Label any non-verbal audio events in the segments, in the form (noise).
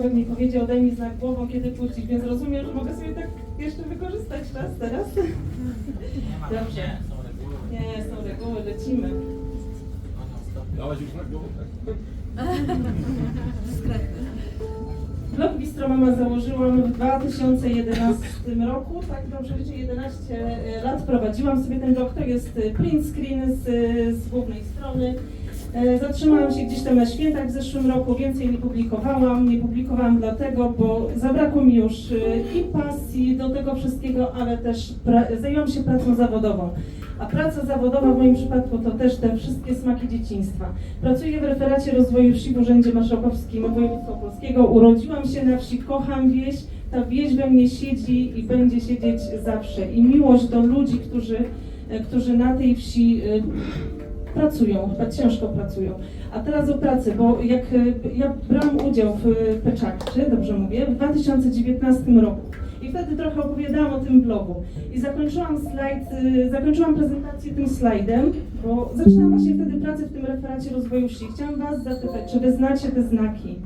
Człowiek mi powiedział, daj mi znak głową, kiedy puścić, więc rozumiem, że mogę sobie tak jeszcze wykorzystać czas teraz. Dobrze. Nie, są reguły, lecimy. Dałaś już na głowę? Blog Bistro Mama założyłam w 2011 roku, tak dobrze liczę, 11 lat prowadziłam sobie ten blog, to jest e, print screen z, z głównej strony. E, Zatrzymałam się gdzieś tam na świętach w zeszłym roku, więcej nie publikowałam. Nie publikowałam dlatego, bo zabrakło mi już e, i pasji do tego wszystkiego, ale też zajęłam się pracą zawodową. A praca zawodowa w moim przypadku to też te wszystkie smaki dzieciństwa. Pracuję w referacie rozwoju wsi w Urzędzie Marszałkowskim Województwa Polskiego. Urodziłam się na wsi, kocham wieś. Ta wieś we mnie siedzi i będzie siedzieć zawsze. I miłość do ludzi, którzy, e, którzy na tej wsi pracują, chyba ciężko pracują. A teraz o pracy, bo jak e, ja brałam udział w e, Peczakczy, dobrze mówię, w 2019 roku. I wtedy trochę opowiadałam o tym blogu. I zakończyłam slajd, y, zakończyłam prezentację tym slajdem, bo zaczynałam właśnie wtedy pracę w tym referacie rozwoju wsi. Chciałam Was zapytać, czy Wy znacie te znaki?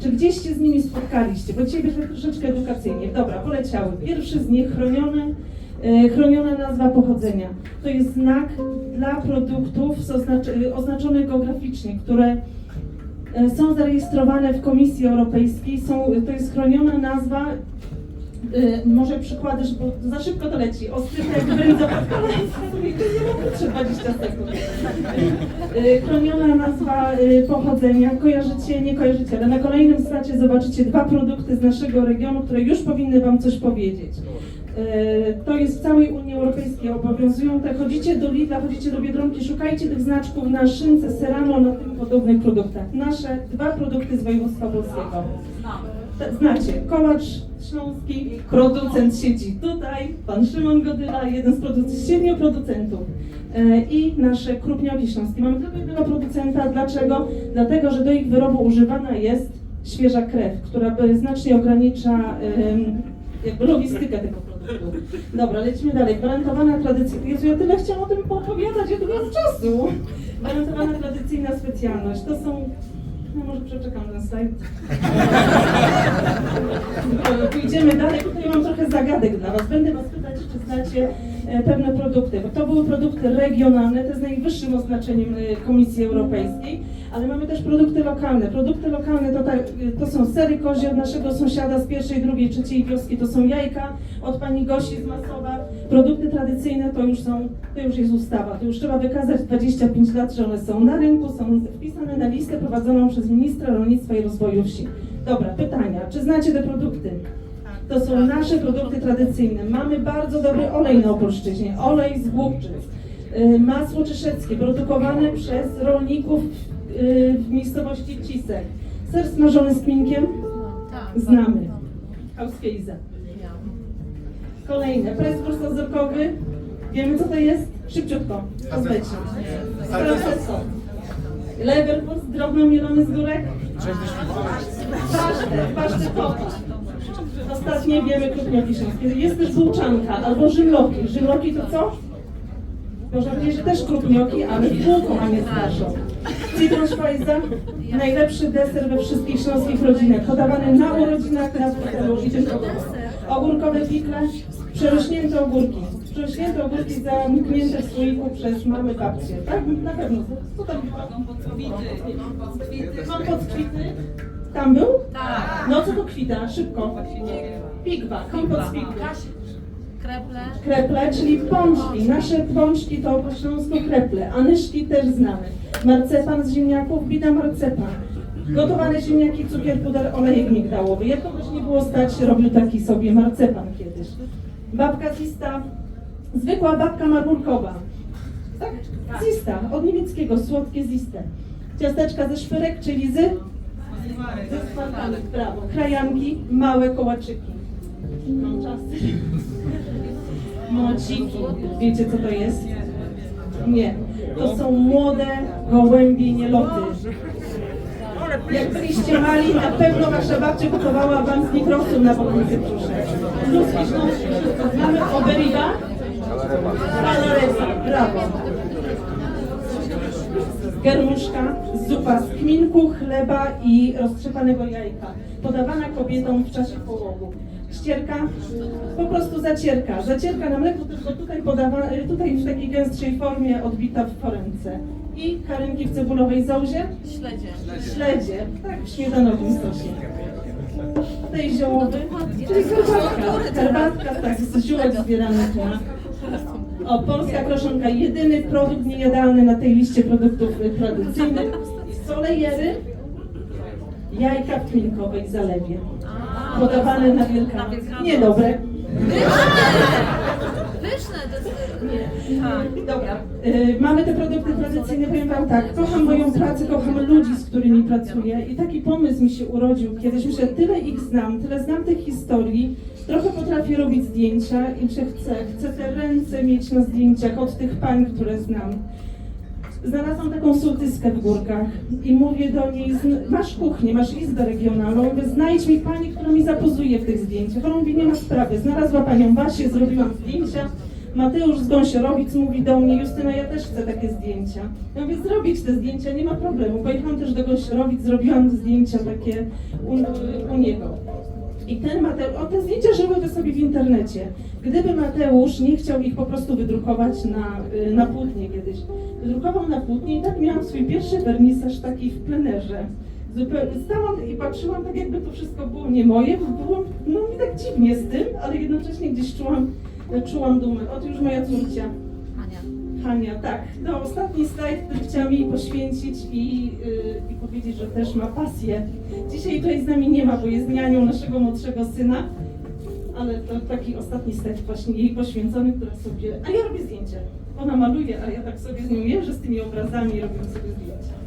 Czy gdzieś się z nimi spotkaliście? Bo dzisiaj troszeczkę edukacyjnie. Dobra, poleciały. Pierwszy z nich chronione, e, chroniona nazwa pochodzenia. To jest znak dla produktów z oznacz- oznaczonych geograficznie, które e, są zarejestrowane w Komisji Europejskiej. Są, to jest chroniona nazwa może przykłady, bo za szybko to leci. Ostrytek, (laughs) brędza pod koleżanką. Nie potrze 20 sekund. Chroniona nazwa pochodzenia. Kojarzycie, nie kojarzycie, ale na kolejnym slacie zobaczycie dwa produkty z naszego regionu, które już powinny Wam coś powiedzieć. Y, To jest w całej Unii Europejskiej obowiązują te. Chodzicie do Lidla, chodzicie do Biedronki, szukajcie tych znaczków na szynce, serano, na tym podobnych produktach. Nasze dwa produkty z województwa polskiego. Znacie, Kołacz Śląski, producent siedzi tutaj, pan Szymon Godyla, jeden z, produc- z siedmiu producentów. E, I nasze krupnioki śląskie. Mamy tylko jednego producenta. Dlaczego? Dlatego, że do ich wyrobu używana jest świeża krew, która znacznie ogranicza jakby logistykę tego produktu. Dobra, lecimy dalej. Gwarantowana tradycyjna. Jezu, ja tyle chciałam o tym poopowiadać, ja tu mam czasu. Gwarantowana tradycyjna specjalność. To są no może przeczekam ten slajd. Pójdziemy dalej. Tutaj mam trochę zagadek dla Was. Będę Was pytać, czy znacie pewne produkty, to były produkty regionalne, te z najwyższym oznaczeniem e, Komisji Europejskiej, ale mamy też produkty lokalne. Produkty lokalne to, tak, e, to są sery kozie od naszego sąsiada z pierwszej, drugiej, trzeciej wioski, to są jajka od pani Gosi z Masowa. Produkty tradycyjne to już są, to już jest ustawa, to już trzeba wykazać 25 lat, że one są na rynku, są wpisane na listę prowadzoną przez ministra rolnictwa i rozwoju wsi. Dobra, pytania. Czy znacie te produkty? To są nasze produkty tradycyjne. Mamy bardzo dobry olej na Opolszczyźnie, olej z Głubczyc, y, masło czyszeckie produkowane przez rolników y, w miejscowości Cisek. Ser smażony z kminkiem? Znamy. Auskiejza. Kolejne. Presburs ozorkowy. Wiemy co to jest? Szybciutko. Rozleci. Salceso. Leverpust drobno mielony z górek. Pasztet, pasztet kota. Ostatnie wiemy krupnioki śląskie. Jest też bułczanka albo żymloki. Żymloki to co? Można powiedzieć, że też krupnioki, ale bułką, a nie z kaszą. Zitronspajza, najlepszy deser we wszystkich śląskich rodzinach. Podawany na urodzinach, na weselu i tym podobne. Ogórkowe pikle, przerośnięte ogórki. Przerośnięte ogórki zamknięte w słoiku przez mamy babcie. Tak? Na pewno. Co tam było? Kompot z kwity. Tam był? Tak. No co to kwita? Szybko. Pigwa, kompot z pigwy. Kreple. Kreple, czyli pączki. Nasze pączki to po śląsku kreple, a nyszki też znamy. Marcepan z ziemniaków, bida marcepan. Gotowane ziemniaki, cukier, puder, olejek migdałowy. Jak kogoś nie było stać, robił taki sobie marcepan kiedyś. Babka zista, zwykła babka marmurkowa. Tak? Zista, od niemieckiego, słodkie ziste. Ciasteczka ze szpyrek, czyli z... Brawo. Krajanki, małe kołaczyki. Mam czas. Mociki. Wiecie co to jest? Nie. To są młode gołębie nieloty. Jak byliście mali, na pewno wasza babcia kupowała wam z nich rosół na pokrycie brzuszek. Śląskie, wszystko znamy. Oberiba? Kalaresa, brawo. Germuszka, zupa z kminku, chleba i roztrzepanego jajka, podawana kobietom w czasie połogu. Ścierka, po prostu zacierka. Zacierka na mleku, tylko tutaj podawa, tutaj w takiej gęstszej formie odbita w forence. I karenki w cebulowej zołzie, Śledzie. śledzie, tak, w śmietanowym sosie. Tutaj ziołowy, czyli herbatka, herbatka tak, z ziółek zbieranych. O, polska kroszonka, jedyny produkt niejadalny na tej liście produktów y, tradycyjnych. Solejery, jajka w zalewie. Podawane na Wielkanoc. Niedobre. Pyszne, to jest... Nie. Tak. Dobra, y, mamy te produkty tradycyjne, powiem Wam tak, kocham moją pracę, kocham ludzi, z którymi pracuję i taki pomysł mi się urodził kiedyś, myślę, tyle ich znam, tyle znam tych historii, trochę potrafię robić zdjęcia i że chcę, chcę te ręce mieć na zdjęciach od tych pań, które znam. Znalazłam taką sołtyskę w górkach i mówię do niej, masz kuchnię, masz izbę regionalną, mówię, znajdź mi pani, która mi zapozuje w tych zdjęciach. Ona mówi, nie ma sprawy, znalazła panią Basię, zrobiłam zdjęcia. Mateusz z Gąsiorowic mówi do mnie, Justyna, ja też chcę takie zdjęcia. Ja mówię, zrobić te zdjęcia, nie ma problemu. Pojechałam też do Gąsiorowic, zrobiłam zdjęcia takie u, u niego. I ten Mateusz, o te zdjęcia żyłyby sobie w internecie. Gdyby Mateusz nie chciał ich po prostu wydrukować na, y, na płótnie kiedyś. Wydrukował na płótnie i tak miałam swój pierwszy wernisaż taki w plenerze. Zupełnie stałam i patrzyłam tak jakby to wszystko było nie moje, bo było no mi tak dziwnie z tym, ale jednocześnie gdzieś czułam, czułam dumę. Oto już moja córcia. Ania. Hania, tak. No, ostatni slajd, który chciałam jej poświęcić i, yy, i powiedzieć, że też ma pasję. Dzisiaj tutaj z nami nie ma, bo jest nianią naszego młodszego syna, ale to taki ostatni slajd właśnie jej poświęcony, która sobie... A ja robię zdjęcie. Ona maluje, a ja tak sobie z nią jeżdżę z tymi obrazami i robimy sobie zdjęcia.